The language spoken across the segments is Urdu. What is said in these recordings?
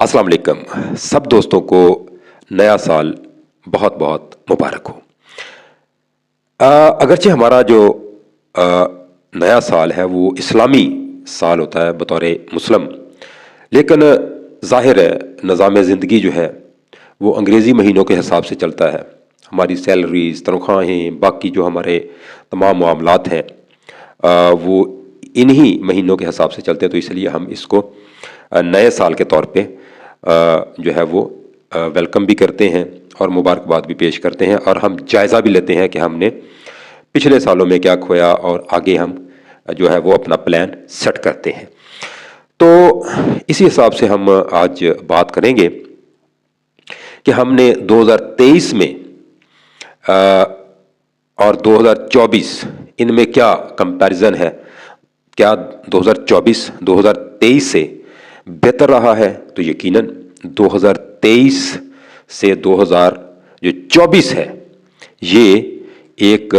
السلام علیکم۔ سب دوستوں کو نیا سال بہت بہت مبارک ہو۔ اگرچہ ہمارا جو نیا سال ہے، وہ اسلامی سال ہوتا ہے بطور مسلم، لیکن ظاہر ہے نظام زندگی جو ہے، وہ انگریزی مہینوں کے حساب سے چلتا ہے۔ ہماری سیلریز، تنخواہیں، باقی جو ہمارے تمام معاملات ہیں وہ انہی مہینوں کے حساب سے چلتے ہیں۔ تو اس لیے ہم اس کو نئے سال کے طور پہ جو ہے وہ ویلکم بھی کرتے ہیں اور مبارکباد بھی پیش کرتے ہیں اور ہم جائزہ بھی لیتے ہیں کہ ہم نے پچھلے سالوں میں کیا کھویا اور آگے ہم جو ہے وہ اپنا پلان سیٹ کرتے ہیں۔ تو اسی حساب سے ہم آج بات کریں گے کہ ہم نے دو ہزار تیئیس میں اور دو ہزار چوبیس، ان میں کیا کمپیریزن ہے؟ کیا دو ہزار چوبیس، دو ہزار تیئیس سے بہتر رہا ہے تو یقیناً دو ہزار تیئیس سے دو ہزار جو چوبیس ہے، یہ ایک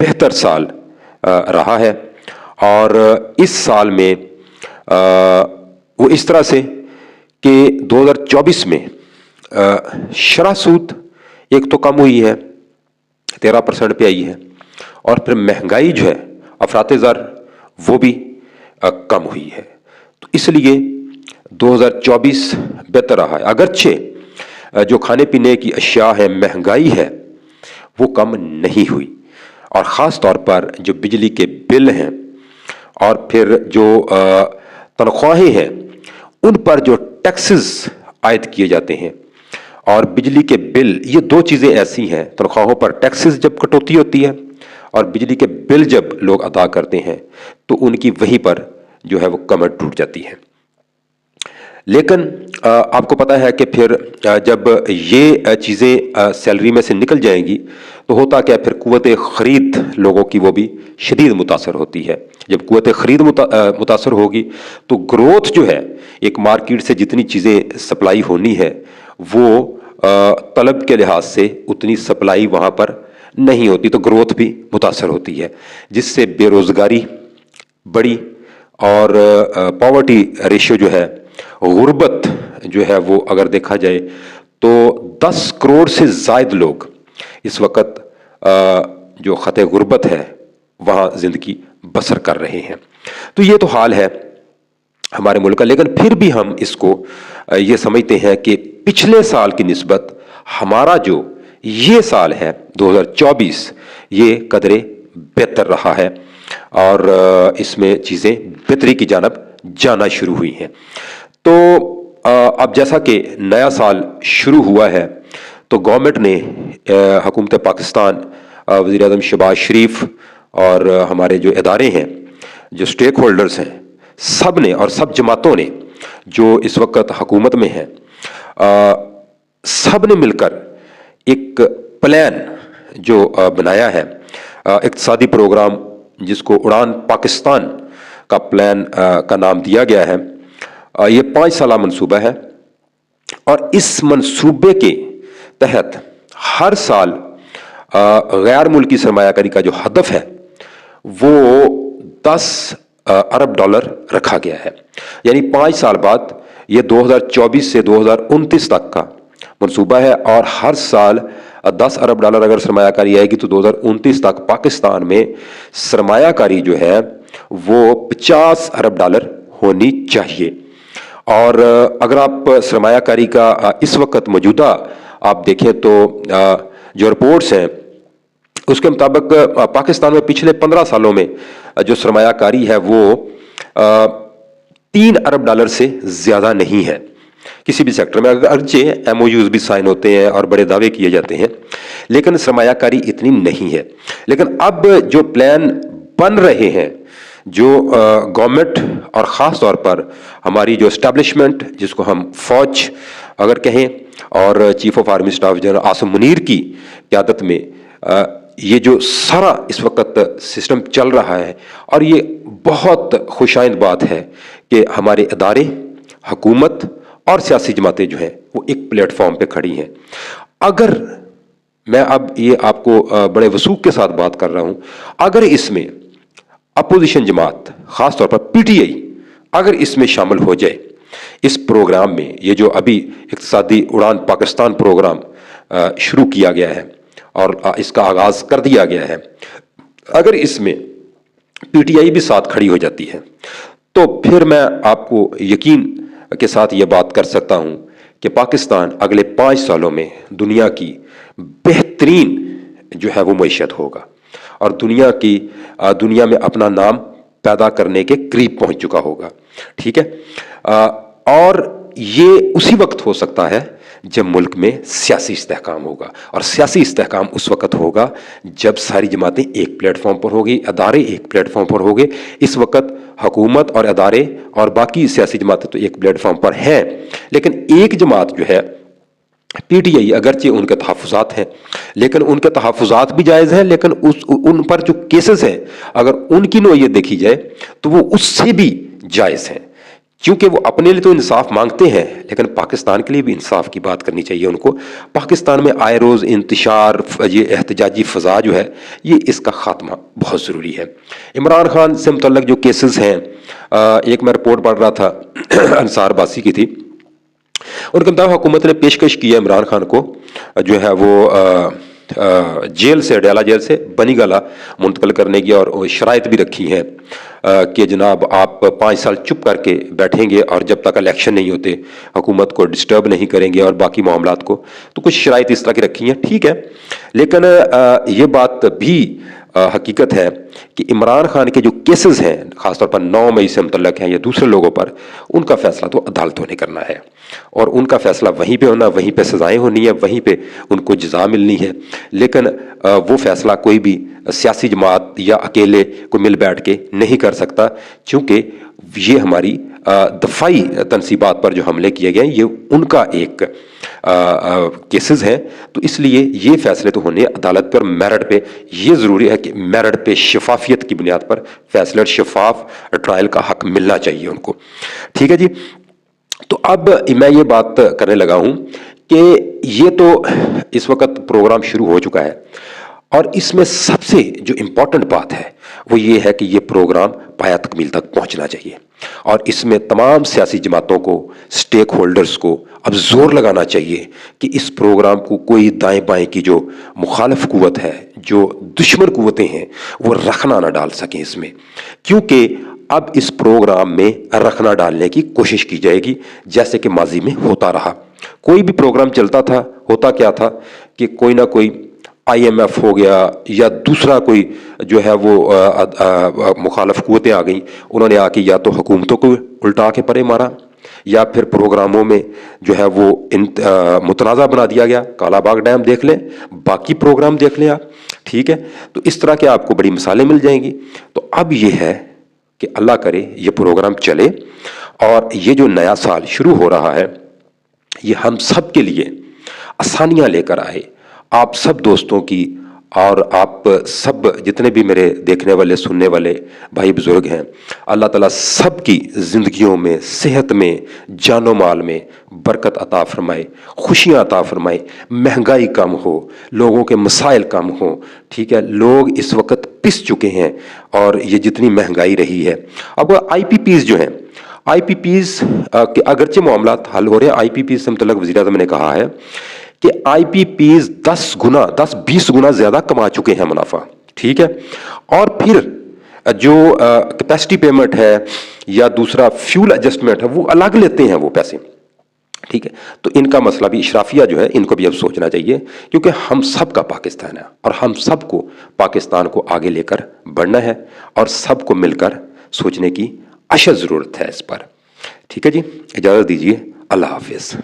بہتر سال رہا ہے۔ اور اس سال میں وہ اس طرح سے کہ دو ہزار چوبیس میں شرح سود ایک تو کم ہوئی ہے، تیرہ پرسنٹ پہ آئی ہے۔ اور پھر مہنگائی جو ہے، افراد زر، وہ بھی کم ہوئی ہے۔ تو اس لیے دو ہزار چوبیس بہتر رہا ہے۔ اگرچہ جو کھانے پینے کی اشیاء ہے مہنگائی ہے، وہ کم نہیں ہوئی۔ اور خاص طور پر جو بجلی کے بل ہیں، اور پھر جو تنخواہیں ہیں، ان پر جو ٹیکسز عائد کیے جاتے ہیں، اور بجلی کے بل، یہ دو چیزیں ایسی ہیں۔ تنخواہوں پر ٹیکسز جب کٹوتی ہوتی ہے اور بجلی کے بل جب لوگ ادا کرتے ہیں، تو ان کی وہیں پر جو ہے وہ کمر ٹوٹ جاتی ہے۔ لیکن آپ کو پتہ ہے کہ پھر جب یہ چیزیں سیلری میں سے نکل جائیں گی، تو ہوتا کیا پھر قوت خرید لوگوں کی وہ بھی شدید متاثر ہوتی ہے۔ جب قوت خرید متاثر ہوگی، تو گروتھ جو ہے، ایک مارکیٹ سے جتنی چیزیں سپلائی ہونی ہے، وہ طلب کے لحاظ سے اتنی سپلائی وہاں پر نہیں ہوتی، تو گروتھ بھی متاثر ہوتی ہے، جس سے بے روزگاری بڑی اور پاورٹی ریشو جو ہے غربت جو ہے وہ اگر دیکھا جائے تو دس کروڑ سے زائد لوگ اس وقت جو خط غربت ہے، وہاں زندگی بسر کر رہے ہیں۔ تو یہ تو حال ہے ہمارے ملک کا، لیکن پھر بھی ہم اس کو یہ سمجھتے ہیں کہ پچھلے سال کی نسبت ہمارا جو یہ سال ہے، دو ہزار چوبیس، یہ قدرے بہتر رہا ہے۔ اور اس میں چیزیں بہتری کی جانب جانا شروع ہوئی ہیں۔ تو اب جیسا کہ نیا سال شروع ہوا ہے، تو گورنمنٹ نے حکومت پاکستان وزیر اعظم شباز شریف اور ہمارے جو ادارے ہیں، جو سٹیک ہولڈرز ہیں، سب نے اور سب جماعتوں نے جو اس وقت حکومت میں ہیں سب نے مل کر ایک پلان جو بنایا ہے اقتصادی پروگرام جس کو اڑان پاکستان کا پلان کا نام دیا گیا ہے۔ یہ پانچ سالہ منصوبہ ہے۔ اور اس منصوبے کے تحت ہر سال غیر ملکی سرمایہ کاری کا جو ہدف ہے، وہ دس ارب ڈالر رکھا گیا ہے۔ یعنی پانچ سال بعد یہ دو ہزار چوبیس سے دو ہزار انتیس تک کا منصوبہ ہے۔ اور ہر سال دس ارب ڈالر اگر سرمایہ کاری آئے گی تو دو ہزار انتیس تک پاکستان میں سرمایہ کاری جو ہے، وہ پچاس ارب ڈالر ہونی چاہیے۔ اور اگر آپ سرمایہ کاری کا اس وقت موجودہ آپ دیکھیں تو جو رپورٹس ہیں، اس کے مطابق پاکستان میں پچھلے پندرہ سالوں میں جو سرمایہ کاری ہے وہ تین ارب ڈالر سے زیادہ نہیں ہے کسی بھی سیکٹر میں۔ اگرچہ ایم او یوز بھی سائن ہوتے ہیں اور بڑے دعوے کیے جاتے ہیں، لیکن سرمایہ کاری اتنی نہیں ہے۔ لیکن اب جو پلان بن رہے ہیں جو گورنمنٹ اور خاص طور پر ہماری جو اسٹیبلشمنٹ جس کو ہم فوج اگر کہیں، اور chief of army staff general Asim Munir کی قیادت میں یہ جو سارا اس وقت سسٹم چل رہا ہے، اور یہ بہت خوشائند بات ہے کہ ہمارے ادارے، حکومت اور سیاسی جماعتیں جو ہیں، وہ ایک پلیٹ فارم پہ کھڑی ہیں۔ اگر میں اب یہ آپ کو بڑے وسوخ کے ساتھ بات کر رہا ہوں، اگر اس میں اپوزیشن جماعت، خاص طور پر پی ٹی آئی، اگر اس میں شامل ہو جائے، اس پروگرام میں یہ جو ابھی اقتصادی اڑان پاکستان پروگرام شروع کیا گیا ہے اور اس کا آغاز کر دیا گیا ہے، اگر اس میں پی ٹی آئی بھی ساتھ کھڑی ہو جاتی ہے، تو پھر میں آپ کو یقین کے ساتھ یہ بات کر سکتا ہوں کہ پاکستان اگلے پانچ سالوں میں دنیا کی بہترین جو ہے وہ معیشت ہوگا۔ اور دنیا کی دنیا میں اپنا نام پیدا کرنے کے قریب پہنچ چکا ہوگا۔ ٹھیک ہے؟ اور یہ اسی وقت ہو سکتا ہے جب ملک میں سیاسی استحکام ہوگا۔ اور سیاسی استحکام اس وقت ہوگا جب ساری جماعتیں ایک پلیٹ فارم پر ہوگی ادارے ایک پلیٹ فارم پر ہوگے اس وقت حکومت اور ادارے اور باقی سیاسی جماعتیں تو ایک پلیٹ فارم پر ہیں، لیکن ایک جماعت جو ہے پی ٹی آئی اگرچہ ان کے تحفظات ہیں، لیکن ان کے تحفظات بھی جائز ہیں، لیکن اس، ان پر جو کیسز ہیں، اگر ان کی نوعیت دیکھی جائے تو وہ اس سے بھی جائز ہیں۔ کیونکہ وہ اپنے لیے تو انصاف مانگتے ہیں، لیکن پاکستان کے لیے بھی انصاف کی بات کرنی چاہیے ان کو۔ پاکستان میں آئے روز انتشار، یہ احتجاجی فضا جو ہے، یہ اس کا خاتمہ بہت ضروری ہے۔ عمران خان سے متعلق جو کیسز ہیں ایک میں رپورٹ پڑھ رہا تھا، انصار باسی کی تھی۔ اور کمتاب حکومت نے پیشکش کی ہے عمران خان کو۔ جو ہے وہ جیل سے ڈیالہ جیل سے بنی گلا منتقل کرنے کی اور شرائط بھی رکھی ہیں کہ جناب آپ پانچ سال چپ کر کے بیٹھیں گے اور جب تک الیکشن نہیں ہوتے حکومت کو ڈسٹرب نہیں کریں گے اور باقی معاملات کو۔ تو کچھ شرائط اس طرح کی رکھی ہیں، ٹھیک ہے۔ لیکن یہ بات بھی حقیقت ہے کہ عمران خان کے جو کیسز ہیں، خاص طور پر نو مئی سے متعلق ہیں یا دوسرے لوگوں پر، ان کا فیصلہ تو عدالتوں نے کرنا ہے۔ اور ان کا فیصلہ وہیں پہ ہونا، وہیں پہ سزائیں ہونی ہے وہیں پہ ان کو جزا ملنی ہے۔ لیکن وہ فیصلہ کوئی بھی سیاسی جماعت یا اکیلے کو مل بیٹھ کے نہیں کر سکتا، چونکہ یہ ہماری دفاعی تنصیبات پر جو حملے کیے گئے ہیں یہ ان کا ایک کیسز ہیں۔ تو اس لیے یہ فیصلے تو ہونے عدالت پر میرٹ پہ۔ یہ ضروری ہے کہ میرٹ پہ شفافیت کی بنیاد پر فیصلے شفاف ٹرائل کا حق ملنا چاہیے ان کو۔ ٹھیک ہے جی؟ تو اب میں یہ بات کرنے لگا ہوں کہ یہ تو اس وقت پروگرام شروع ہو چکا ہے اور اس میں سب سے جو امپورٹنٹ بات ہے وہ یہ ہے کہ یہ پروگرام پایا تکمیل تک پہنچنا چاہیے۔ اور اس میں تمام سیاسی جماعتوں کو سٹیک ہولڈرز کو اب زور لگانا چاہیے کہ اس پروگرام کو کوئی دائیں بائیں کی جو مخالف قوت ہے، جو دشمن قوتیں ہیں، وہ رکھنا نہ ڈال سکیں اس میں۔ کیونکہ اب اس پروگرام میں رکھنا ڈالنے کی کوشش کی جائے گی، جیسے کہ ماضی میں ہوتا رہا۔ کوئی بھی پروگرام چلتا تھا، ہوتا کیا تھا کہ کوئی نہ کوئی آئی ایم ایف ہو گیا یا دوسرا کوئی جو ہے وہ مخالف قوتیں آ گئیں، انہوں نے آ کے یا تو حکومتوں کو الٹا کے پرے مارا، یا پھر پروگراموں میں جو ہے وہ متنازع بنا دیا گیا، کالا باغ ڈیم دیکھ لیں، باقی پروگرام دیکھ لیں آپ ٹھیک ہے؟ تو اس طرح کے آپ کو بڑی مثالیں مل جائیں گی۔ تو اب یہ ہے کہ اللہ کرے یہ پروگرام چلے اور یہ جو نیا سال شروع ہو رہا ہے، یہ ہم سب کے لیے آسانیاں لے کر آئے۔ آپ سب دوستوں کی اور آپ سب جتنے بھی میرے دیکھنے والے، سننے والے بھائی بزرگ ہیں، اللہ تعالیٰ سب کی زندگیوں میں، صحت میں، جان و مال میں برکت عطا فرمائے، خوشیاں عطا فرمائے، مہنگائی کم ہو، لوگوں کے مسائل کم ہوں، ٹھیک ہے، لوگ اس وقت پس چکے ہیں اور یہ جتنی مہنگائی رہی ہے۔ اب آئی پی پیز جو ہیں، آئی پی پیز کے اگرچہ معاملات حل ہو رہے ہیں، آئی پی پیز سے متعلق وزیر اعظم نے کہا ہے کہ آئی پی پیز دس گنا، دس بیس گنا زیادہ کما چکے ہیں منافع، ٹھیک ہے؟ اور پھر جو کیپیسٹی پیمنٹ ہے یا دوسرا فیول ایڈجسٹمنٹ ہے، وہ الگ لیتے ہیں وہ پیسے، ٹھیک ہے؟ تو ان کا مسئلہ بھی اشرافیہ جو ہے، ان کو بھی اب سوچنا چاہیے، کیونکہ ہم سب کا پاکستان ہے اور ہم سب کو پاکستان کو آگے لے کر بڑھنا ہے اور سب کو مل کر سوچنے کی اشد ضرورت ہے اس پر، ٹھیک ہے جی؟ اجازت دیجیے، اللہ حافظ۔